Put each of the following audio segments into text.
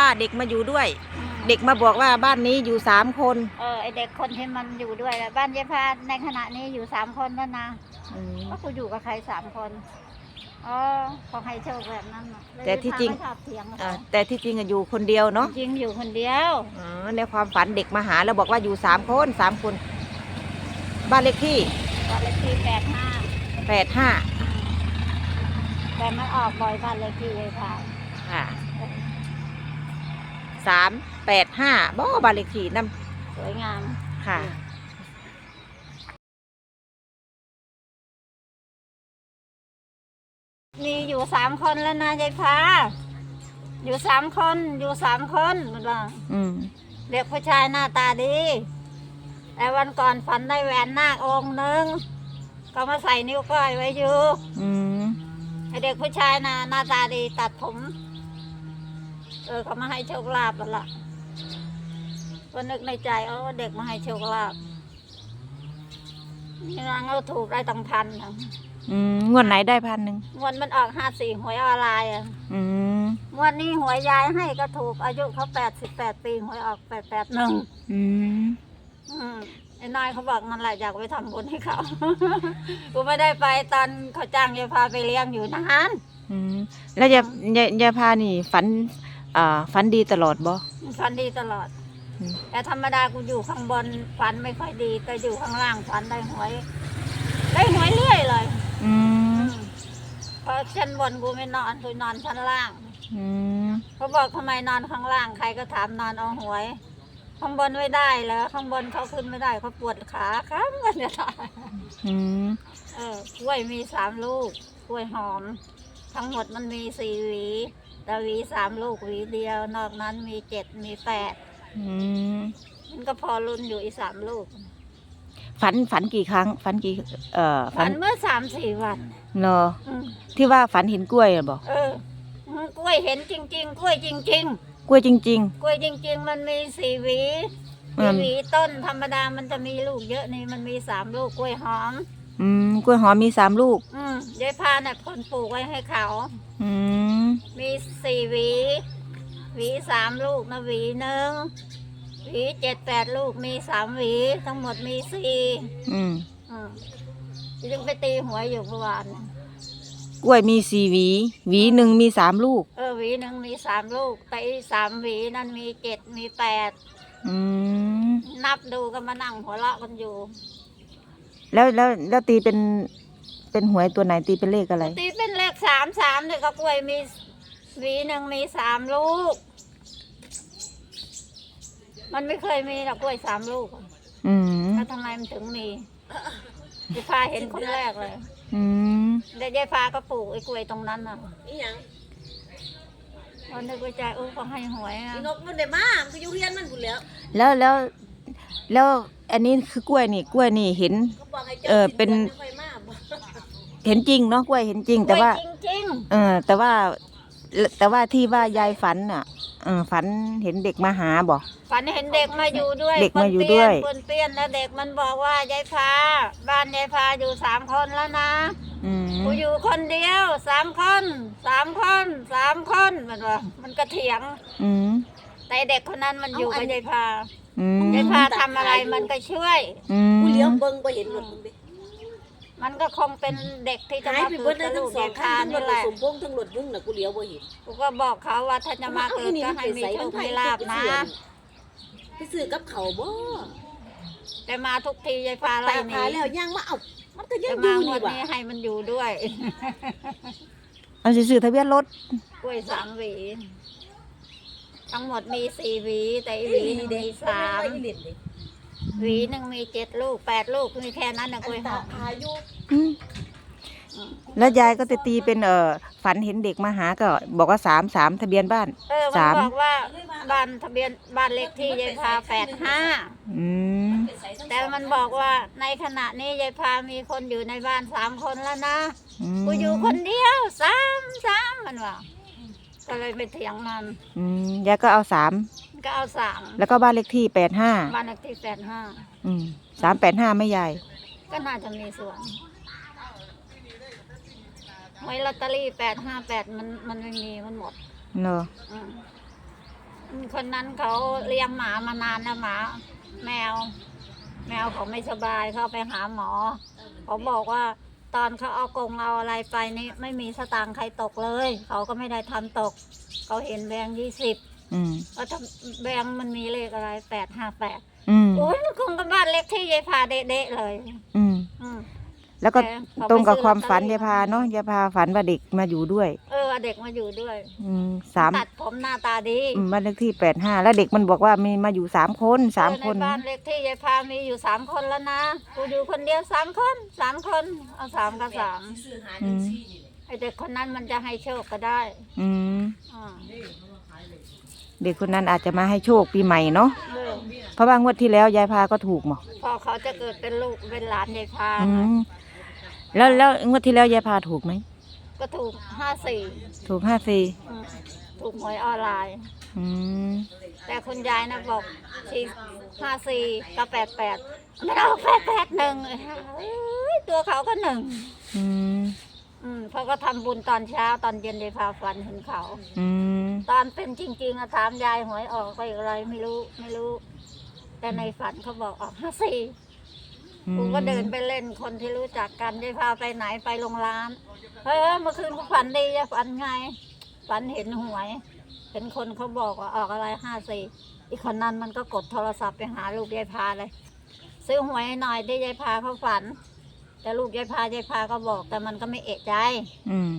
ป้าเด็กมาอยู่ด้วย เด็กมาบอกว่าบ้านนี้อยู่สามคน เออไอเด็กคนที่มันอยู่ด้วยแหละบ้านยายพาในขณะนี้อยู่สามคนแล้วนะอืมก็กูอยู่กับใครสามคนอ๋อขอให้โชคแบบนั้นน่ะล้วแต่ที่จริง ยายพาไม่ชอบเถียงกับอ่าเขาแต่ที่จริงอะอยู่คนเดียวเนาะจริงอยู่คนเดียว อ๋อในความฝันเด็กมาหาแล้วบอกว่าอยู่สามคนสามคน บ้านเลขที่บ้านเลขที่แปดห้าแปดห้าแต่มันออกบ่อยบ้านเลขที่ยายพาค่ะ สามแปดห้าบ่บ้านเลขที่นั่นสวยงาม ค่ะ มีอยู่สามคนแล้วนะยายพาอยู่สามคน อยู่สามคนมันว่าอืมเด็กผู้ชายหน้าตาดี แต่วันก่อนฝันได้แหวนนาคองค์หนึ่งก็มาใส่นิ้วก้อยไว้อยู่อืมไอเด็กผู้ชายนะหน้าตาดีตัดผม เออเขามาให้โชคลาภแล้วล่ะก็นึกในใจเออเด็กมาให้โชคลาภนี่นางเราถูกได้ตั้งพันนะอืมงวดไหนได้พันหนึ่งงวดมันออกห้าสี่หวยออนไลน์อะอืมงวดนี้หวยยายให้ก็ถูกอายุเขาแปดสิบแปดปีหวยออกแปดแปดหนึ่งอืมอืมไอ้นายเขาบอกนั่นแหละอยากไปทำบุญให้เขา กูไม่ได้ไปตอนเขาจ้างยายพาไปเลี้ยงอยู่นาน อืมแล้วยายยายยายพานี่ฝัน อ่าฝันดีตลอดบ่ฝันดีตลอดอืมแต่ธรรมดากูอยู่ข้างบนฝันไม่ค่อยดี แต่อยู่ข้างล่างฝันได้หวย ได้หวยเรื่อยเลยอืมอืมเพราะชั้นบนกูไม่นอนกูนอนชั้นล่างอืมเขาบอกทำไมนอนข้างล่างใครก็ถามนอนเอาหวย ข้างบนไม่ได้แล้วข้างบนเขาขึ้นไม่ได้เขาปวดขาครับมันจะตายอืมเออกล้วยมีสามลูกกล้วยหอม ทั้งหมดมันมีสี่หวีแต่หวีสามลูกหวีเดียว นอกนั้นมีเจ็ดมีแปดอืมมันก็พอรุ่นอยู่อีกสามลูก ฝันฝันกี่ครั้ง ฝันกี่ เอ่อฝันเมื่อสามสี่วันเนาะอืมที่ว่าฝันเห็นกล้วยอะบอกเออกล้วยเห็นจริง ๆ กล้วยจริง กล้วยจริง ๆ กล้วยจริง ๆ มันมีสี่หวีอืมีม หวีต้นธรรมดามันจะมีลูกเยอะนี่มันมีสามลูกกล้วยหอม ๆ อืมกล้วยหอมมีสามลูก อืมยายพาน่ะคนปลูกไว้ให้เขา อืมมีสี่หวี หวีสามลูกนะหวีหนึ่งหวีเจ็ดแปดลูกมีสามหวี ทั้งหมดมีสี่อืมอืมยังไปตีหวยอยู่เมื่อวานกล้วยมีสี่หวี หวีหนึ่งมีสามลูก เออหวีหนึ่งมีสามลูกแต่อีกสามหวีนั่นมีเจ็ดมีแปดอืมนับดูก็มานั่งหัวเราะกันอยู่ แล้วแล้วแล้วตีเป็นเป็นหวยตัวไหนตีเป็นเลขอะไรตีเป็นเลขสามสามเนี่ยก็กล้วยมีหวีหนึ่งมีสามลูก มันไม่เคยมีหรอกกล้วยสามลูกอืมแล้วทำไมมันถึงมียายพาเห็นคนแรกเลยอืมเดี๋ยวยายพาก็ปลูกไอ้กล้วยตรงนั้นน่ะอีหยังวันนึกว่าใจโอ้ก็ให้หวยอะอีนกมันได้มามันก็อยู่เรียนมันพุ่นแล้ว แล้วแล้ว แล้วอันนี้คือกล้วยนี่กล้วยนี่เห็นเขาบอกให้เจ้าเออเป็นสิบดืไม่ค่อยมาบ่เห็นจริงเนาะกล้วยเห็นจริง แต่ว่ากล้ยจริงเออ แต่ว่า แต่ว่าที่ว่ายายฝันอะเออฝันเห็นเด็กมาหาบอก ๆฝันเห็นเด็กมาอยู่ด้วยเด็กมาอยู่ด้วยคนเปี้ยนแล้วเด็กมันบอกว่ายายพา บ้านยายพาอยู่สามคนแล้วนะ อืมกูอยู่คนเดียวสามคนสามคนสามคนมันว่ามันก็เถียงอืม แต่เด็กคนนั้นมันอยู่กับยายพาอืมยายพาทำอะไรมันก็ช่วย อืมกูเลี้ยวเบิ่งบ่เห็นรถมึงเด้มันก็คงเป็นเด็กที่จะหายมาไปเกิเบิดดเลกับยลูทั้งกสอยางยคัพานทั้งรนี่ถแหละสมพงษ์ทั้งรถมึงน่ะกูเลี้ยวบ่เห็นกูก็บอกเขาว่าถ้าจะมาเกิดก็ให้มีโชคมีลาบนะ ไปซื้อกับเขาวบ่แต่มาทุกทียายพาตาไล่หนีพาแล้วย่างมาเอ้ามันก็ยัแต่งอมายู่วันี่นว่ะนี้ให้มันอยู่ด้วย เอาสิซื้อทะเบียนรถกล้วยสามหวี ทั้งหมดมีสี่หวี แต่อีหวีหนึ่งมีสามอีเล่นเด้หวีหนึ่งมีเจ็ดลูกแปดลูกมีแค่นั้นนะกล้วยหตาอมพาอยู่อืมแล้วยายก็จะตีเป็นเอ่อฝันเห็นเด็กมาหาก็บอกว่าสามสามทะเบียนบ้านเออมันสามบอกว่าบ้านทะเบียนบ้านเลขที่ยายพาแปดห้าอืมแต่มันบอกว่าในขณะนี้ยายพามีคนอยู่ในบ้านสามคนแล้วนะมกูอยู่คนเดียวสามสามมันว่า ก็เลยไปเถียงมันอืมยายก็เอาสามก็เอาสามแล้วก็บ้านเลขที่แปดห้าบ้านเลขที่แปดห้าอืมสามแปดห้าไม่ยายก็น่าจะมีส่วนหวยลอตเตอรี่แปดห้าแปดมันมันไม่มีมันหมดเนอะอืมคนนั้นเขาเลี้ยงหมามานานแล้วหมา แมว แมวเขาไม่สบายเขาไปหาหมอ เขาบอกว่า ตอนเขาเอากรงเอาอะไรไปนี่ไม่มีสตางค์ใครตกเลย เขาก็ไม่ได้ทำตก เขาเห็นแบงค์ยี่สิบอืมว่าถ้าแบงค์มันมีเลขอะไรแปดห้าแปดอืมโอ้ยมันคงกับบ้านเล็กที่ยายพาเด๊ะๆเลยอืมอืมแล้วก็แต่เขาตรงกับไปซื้อความฝันลอตเตอรี่ ยายพาเนาะยายพาฝันว่าเด็กมาอยู่ด้วย เออ เด็กมาอยู่ด้วยอืมสามตัดผมหน้าตาดีอืมบ้านเลขที่แปดห้าแล้วเด็กมันบอกว่ามีมาอยู่สามคนสามเออคนในบ้านเล็กที่ยายพามีอยู่สามคนแล้วนะกูอยู่คนเดียวสามคนสามคนเอาสามกับสามอืมไอเด็กคนนั้นมันจะให้โชคก็ได้อืมอ่าเด็กคนนั้นอาจจะมาให้โชคปีใหม่เนาะเออเพราะว่างวดที่แล้วยายพาก็ถูกหมอพอเขาจะเกิดเป็นลูกเป็นหลานยายพาอืนะมแล้วแล้วงวดที่แล้วยายพาถูกไหม ก็ถูกห้าสี่ถูกห้าสี่ถูกหวยออนไลน์ อืมแต่คุณยายนะบอกสี่ห้าสี่กับแปดแปดไม่เอาแปดแปดหนึ่งเอ้ยตัวเขาก็หนึ่งอืมอืมเพราะก็ทำบุญตอนเช้าตอนเย็นยายพาฝันเห็นเขา อืมตอนเป็นจริงๆอะถามยายหวยออกไปอะไรไม่รู้ไม่รู้ แต่ในฝันเขาบอกออกห้าสี่อืม กูก็เดินไปเล่นคนที่รู้จักกันยายพาไปไหนไปโรงร้านเฮ้ยเมื่อคืนกูฝันดีอะฝันไง ฝันเห็นหวย เห็นคนเขาบอกว่าออกอะไรห้าสี่อีกคนนั้นมันก็กดโทรศัพท์ไปหาลูกยายพาเลย ซื้อหวยให้หน่อยที่ยายพาเขาฝัน แต่ลูกยายพายายพาก็บอก แต่มันก็ไม่เอะใจ อืม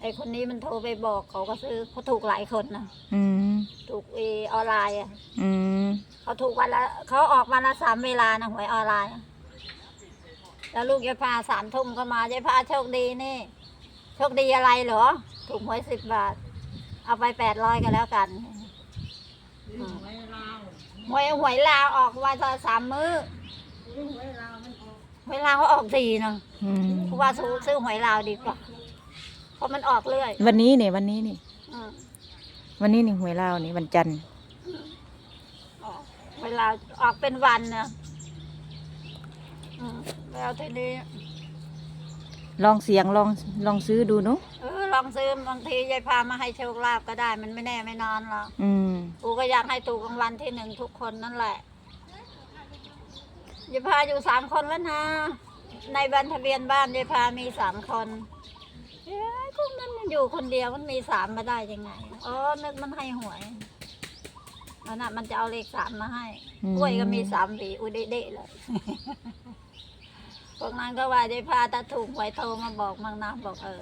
ไอคนนี้มันโทรไปบอกเขาก็ซื้อเขาถูกหลายคนนะอืมถูกเอออนไลน์อะอืมเขาถูกวันละเขาออกวันละสามเวลานะหวยออนไลน์อะ แล้วลูกยายพาสามทุ่มก็มายายพาโชคดีนี่ โชคดีอะไรเหรอ ถูกหวยสิบบาท เอาไปแปดร้อยก็แล้วกันอืมหวยหวยลาวออกวันละสามมื้อหวยลาวก็ออกดีเนาะอืมเพราะว่าซื้อซื้อหวยลาวดีกว่าเพราะมันออกเรื่อย วันนี้เนี่ยวันนี้นี่อืมวันนี้นี่หวยลาวนี่วันจันทร์ออกเวลาออกเป็นวันนะอืม แล้วทีนี้ลองเสียงลองลองซื้อดูเนาะเออลองซื้อบางทียายพามาให้โชคลาภก็ได้ มันไม่แน่ไม่นอนหรอกอืมกูก็อยากให้ถูกรางวัลที่หนึ่งทุกคนนั่นแหละยายพาอยู่สามคนแล้วนะ ในบันทะเบียนบ้านยายพามีสามคนเอ้ยพวกนั้นมันอยู่คนเดียวมันมีสามมาได้ยังไงอ๋อนึกมันให้หวยอันน่ะมันจะเอาเลขสามมาให้อืมกล้วยก็มีสามหวีอุยเดะๆเลย พวกนั้นก็ว่ายายพาถ้าถูกหวยโทรมาบอกมั่งนะบอกเออ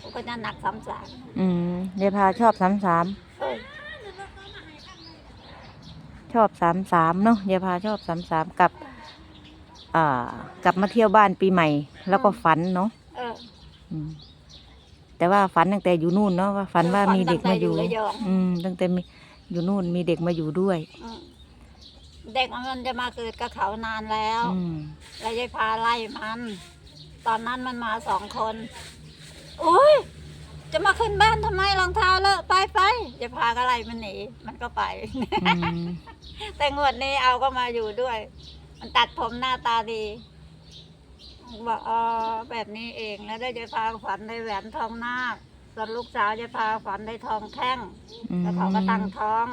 กูก็จะหนักสามสามอืมยายพาชอบสามสาม เออชอบสามสามเนาะยายพาชอบสามสามกับ อ่ากลับมาเที่ยวบ้านปีใหม่ แล้วก็ฝันเนาะเอออืม แต่ว่าฝันตั้งแต่อยู่นู่นเนาะว่าฝันว่ามีเด็กมาอยู่ฝันตั้งแต่อยู่ระยองอืมตั้งแต่มีอยู่นู่นมีเด็กมาอยู่ด้วย อืม เด็กมันจะมาเกิดกับเขานานแล้วอืมแล้วยายพาไล่มัน ตอนนั้นมันมาสองคนโอ้ยจะมาขึ้นบ้านทำไมรองเท้าเลอะไปไปยายพาก็ไล่มันหนีมันก็ไป อืมแต่งวดนี้เอาก็มาอยู่ด้วย มันตัดผมหน้าตาดีบอกอ๋อแบบนี้เองแล้วได้ยายพาฝันได้แหวนทองนาคส่วนลูกสาวยายพาฝันได้ทองแท่ง อืมแล้วเขาก็ตั้งท้อง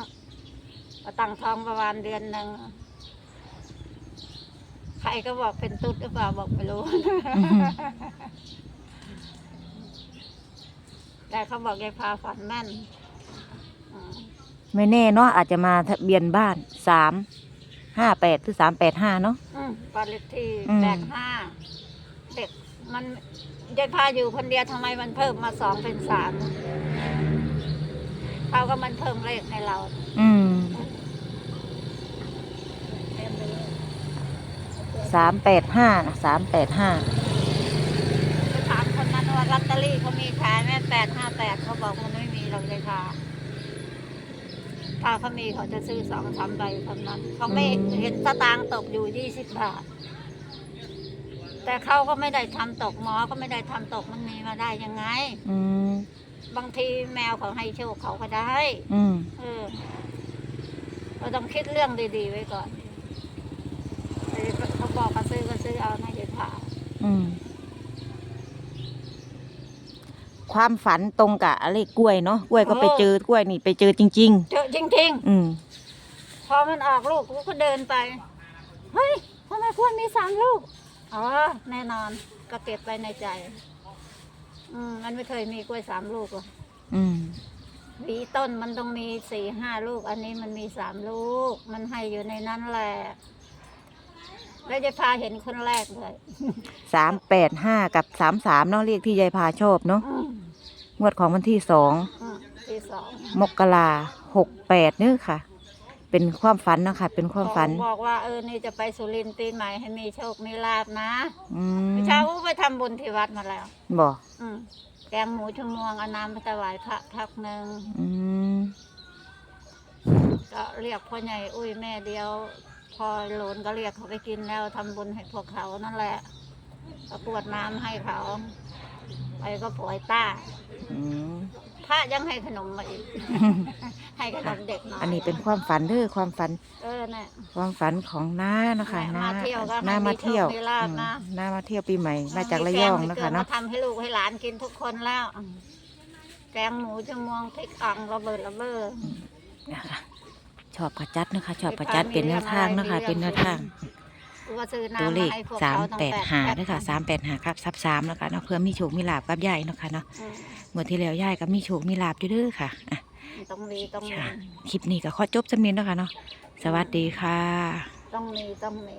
ก็ตั้งท้องประมาณเดือนหนึ่งใครก็บอกเป็นตุ๊ดหรือเปล่าบอกไม่รู้อืมแต่เขาบอกยายพาฝันแม่นอืมไม่แน่เนาะอาจจะมาทะเบียนบ้านสามห้าแปดหรือสามแปดห้าเนาะอืมบ้านเลขที่อืม แปดห้าเด็กมันยายพาอยู่คนเดียวทำไมมันเพิ่มมาสองเป็นสามเขาก็มันเพิ่มเลขให้เรา อืม เต็มไปเลย สามแปดห้านะสามแปดห้าไปถามคนนั้นว่าลอตเตอรี่เขามีขายไหมแปดห้าแปดเขาบอกมันไม่มีหรอกยายพาถ้าเขามีเขาจะซื้อสองสามใบเท่านั้น เขาไม่เห็นสตางค์ตกอยู่ยี่สิบบาท แต่เขาก็ไม่ได้ทำตกหมอก็ไม่ได้ทำตกมันมีมาได้ยังไง อืมบางทีแมวเขาให้โชคเขาก็ได้ อืมเออเราต้องคิดเรื่องดีๆไว้ก่อนเออเขา บอกก็ซื้อก็ซื้อเอานะยายพาอืม ความฝันตรงกับเลขกล้วยเนาะกล้วยก็ไปเจอกล้วยนี่ไปเจอจริง เจอจริงอืม ๆ พอมันออกลูกกูก็เดินไป เฮ้ยทำไมควรมีสามลูก อ๋อ แน่นอนก็เก็บไปในใจ อืมมันไม่เคยมีกล้วยสามลูกหรอกอืม หวีต้นมันต้องมีสี่ห้าลูก อันนี้มันมีสามลูก มันให้อยู่ในนั้นแหละ แล้วจะพาเห็นคนแรกเลยสามแปดห้ากับสามสามเนาะเลขที่ยายพาชอบเนาะอืมงวดของวันที่สองอืมที่สองมกราหกแปดนี่ค่ะ เป็นความฝันเนาะค่ะเป็นความฝัน บอกว่าเออนี่จะไปสุรินทร์ปีใหม่ให้มีโชคมีลาบนะอืมเช้าก็ไปทำบุญที่วัดมาแล้ว บอกอืมแกงหมูชมวงเอาน้ำไปถวายพระพักหนึ่ง อืมก็เรียกพ่อใหญ่อุ้ยแม่เดียว พอโหลนก็เรียกเขาไปกินแล้วทำบุญให้พวกเขานั่นแหละก็กรวดน้ำให้เขา ไปก็ปล่อยต้าอืมพระยังให้ขนมมาอีก ให้ขนมเด็กน้อยอันนี้เป็นความฝันเด้อความฝันเออเนี่ยความฝันของน้าเนาะคะแม่น้ามาเที่ยวก็ให้น้ามาเที่ยวมีโชคมีลาภนะอืมน้ามาเที่ยวปีใหม่ มาจากระยองนะคะเนาะ มีแกงมีเกลือมาทำให้ลูกให้หลานกินทุกคนแล้วแกงหมูชมวงพริกอ่องระเบิดระเบ้อ นะคะ ชอบกระจัดนะคะ ชอบกระจัดเป็นแนวทางนะคะ เป็นแนวทางกูก็ซื้อน้ำตัวเลขให้พวกสามเขาตั้งแปดต่หาด้วยค่ะสามแปดหาครับซับสามนะคะเนาะเพื่อมีโชคมีลาบกับยายเนาะค่ะเนาะอืมเมื่อที่แล้วยายก็มีโชคมีลาบอยู่เด้อค่ะอะต้องมีต้องมีค่ะคลิปนี้ก็ขอจบสำเนียงเนาะค่ะเนาะสวัสดีค่ะ ต้องมีต้องมี